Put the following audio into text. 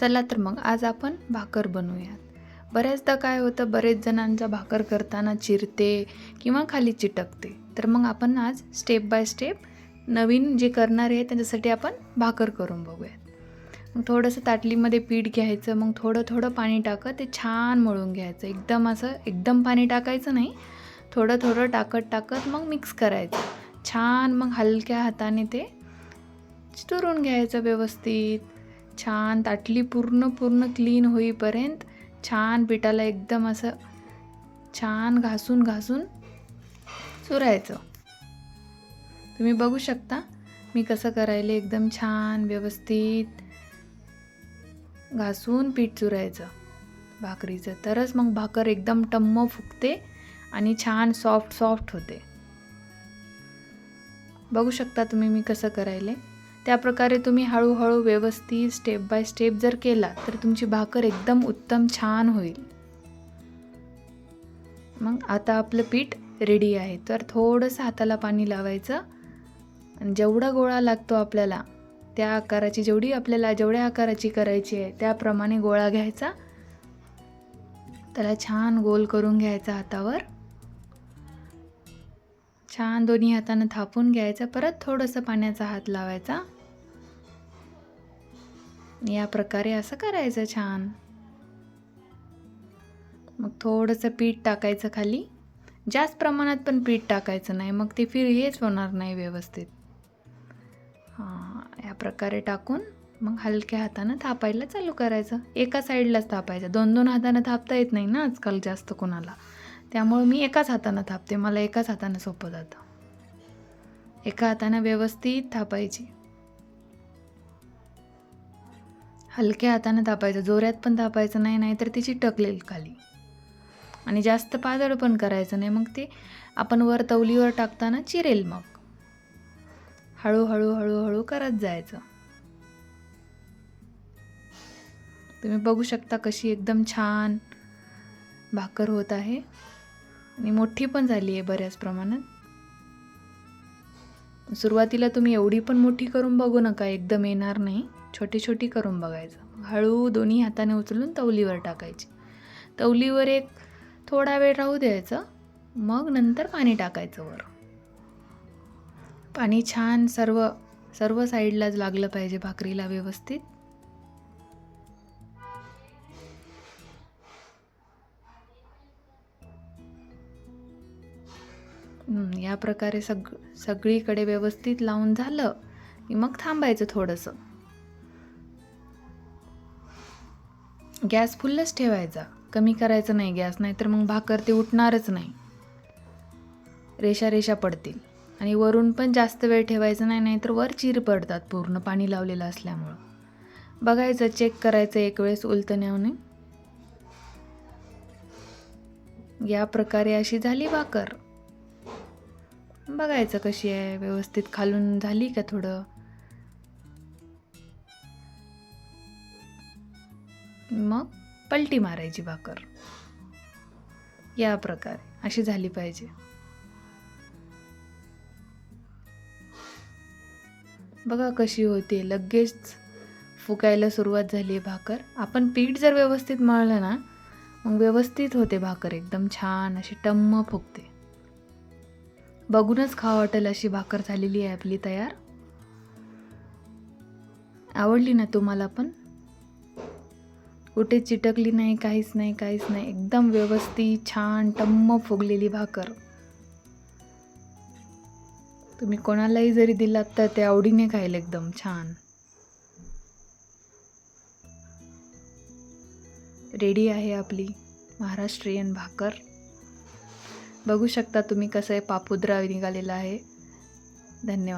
चला तर मग आज आपण भाकर बनवूयात. बऱ्याचदा काय होतं बरेच जणांचा भाकर करताना चिरते किंवा खाली चिटकते. तर मग आपण आज स्टेप बाय स्टेप नवीन जे करणार आहे त्यांच्यासाठी आपण भाकर करून बघूयात. मग थोडंसं ताटलीमध्ये पीठ घ्यायचं मग थोडं थोडं पाणी टाकत ते छान मळून घ्यायचं. एकदम असं एकदम पाणी टाकायचं नाही. थोडं थोडं टाकत टाकत मग मिक्स करायचं. छान मग हलक्या हाताने ते चुरून घ्यायचं व्यवस्थित. छान ताटली पूर्ण पूर्ण क्लीन होईपर्यंत छान पिठाला एकदम असं छान घासून घासून चुरायचं. तुम्ही बघू शकता मी कसं करायले एकदम छान व्यवस्थित घासून पीठ चुरायचं. भाकरीचं. तरच मग भाकर एकदम टम्म फुगते आणि छान सॉफ्ट सॉफ्ट होते. बघू शकता तुम्ही मी कसं करायले. त्याप्रकारे तुम्ही हळूहळू व्यवस्थित स्टेप बाय स्टेप जर केला तर तुमची भाकर एकदम उत्तम छान होईल. मग आता आपलं पीठ रेडी आहे. तर थोडंसं हाताला पाणी लावायचं. आणि जेवढा गोळा लागतो आपल्याला त्या आकाराची जेवढी आपल्याला जेवढ्या आकाराची करायची आहे त्याप्रमाणे गोळा घ्यायचा. त्याला छान गोल करून घ्यायचा हातावर. छान दोन्ही हातानं थापून घ्यायचं. परत थोडंसं पाण्याचा हात लावायचा. या प्रकारे असं करायचं छान. मग थोडंसं पीठ टाकायचं खाली. जास्त प्रमाणात पण पीठ टाकायचं नाही मग ते फिर हेच होणार नाही व्यवस्थित. हां या प्रकारे टाकून मग हलक्या हातानं थापायला चालू करायचं. एका साईडलाच थापायचं. दोन दोन हातानं थापता येत नाही ना आजकाल जास्त कोणाला. त्यामुळं मी एकाच हातानं थापते. मला एकाच हातानं सोपं जातं. एका हातानं व्यवस्थित थापायची. हलक्या हातानं तापायचं जोऱ्यात पण तापायचं नाही नाहीतर तिची टकलेल खाली. आणि जास्त पातळ पण करायचं नाही मग ते आपण वर तवलीवर टाकताना चिरेल मग. हळूहळू हळूहळू करत जायचं. तुम्ही बघू शकता कशी एकदम छान भाकर होत आहे. आणि मोठी पण झाली आहे बऱ्याच प्रमाणात सुरुवातीला तुम्ही एवढी पण मोठी करून बघू नका एकदम येणार नाही. छोटी छोटी करून बघायचं. हळू दोन्ही हाताने उचलून तवलीवर टाकायची. तवलीवर एक थोडा वेळ राहू द्यायचं. मग नंतर पाणी टाकायचं वर. पाणी छान सर्व सर्व साईडलाच लागलं पाहिजे भाकरीला व्यवस्थित. या प्रकारे सग सगळीकडे व्यवस्थित लावून झालं की मग थांबायचं थोडंसं. गॅस फुल्लच ठेवायचा. कमी करायचं नाही गॅस नाही तर मग भाकर ते उठणारच नाही. रेषा रेषा पडतील. आणि वरून पण जास्त वेळ ठेवायचं नाही नाहीतर वर चिर पडतात पूर्ण पाणी लावलेलं असल्यामुळं. बघायचं चेक करायचं एक वेळेस उलतण्याने या प्रकारे अशी झाली भाकर. बघायचं कशी आहे व्यवस्थित खालून झाली का थोडं? मग पलटी मारायची भाकर. या प्रकारे अशी झाली पाहिजे. बघा कशी होते लगेच फुकायला सुरुवात झाली आहे भाकर. आपण पीठ जर व्यवस्थित मळलं ना मग व्यवस्थित होते भाकर एकदम छान अशी टम्म फुगते बघूनच खावं वाटेल अशी भाकर झालेली आहे आपली तयार. आवडली ना तुम्हाला पण? कुठे चिटकली नाही काहीच नाही काहीच नाही. एकदम व्यवस्थित छान टम्म फुगलेली भाकर. तुम्ही कोणालाही जरी दिलात तर ते आवडीने खाईल एकदम छान. रेडी आहे आपली महाराष्ट्रीयन भाकर. बघू शकता तुम्ही कसं आहे पापुद्रा निघालेला आहे. धन्यवाद.